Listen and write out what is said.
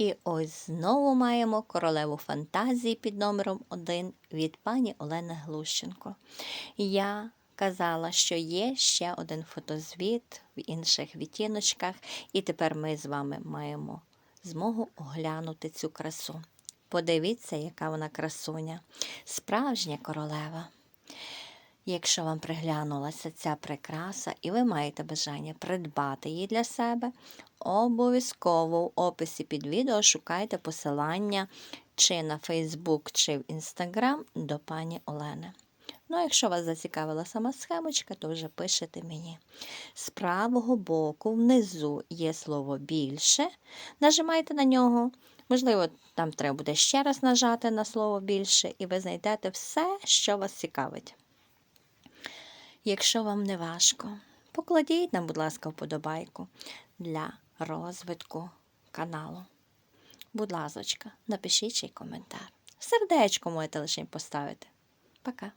І ось знову маємо королеву фантазії під номером 1 від пані Олени Глущенко. Я казала, що є ще один фотозвіт в інших відтіночках, і тепер ми з вами маємо змогу оглянути цю красу. Подивіться, яка вона красуня, справжня королева. Якщо вам приглянулася ця прикраса і ви маєте бажання придбати її для себе, обов'язково в описі під відео шукайте посилання чи на Facebook, чи в Instagram до пані Олени. Ну, а якщо вас зацікавила сама схемочка, то вже пишете мені. З правого боку внизу є слово більше. Нажимайте на нього. Можливо, там треба буде ще раз нажати на слово більше, і ви знайдете все, що вас цікавить. Якщо вам не важко, покладіть нам, будь ласка, вподобайку для розвитку каналу. Будь ласочка, напишіть чий коментар. Сердечко можете лише поставити. Пока.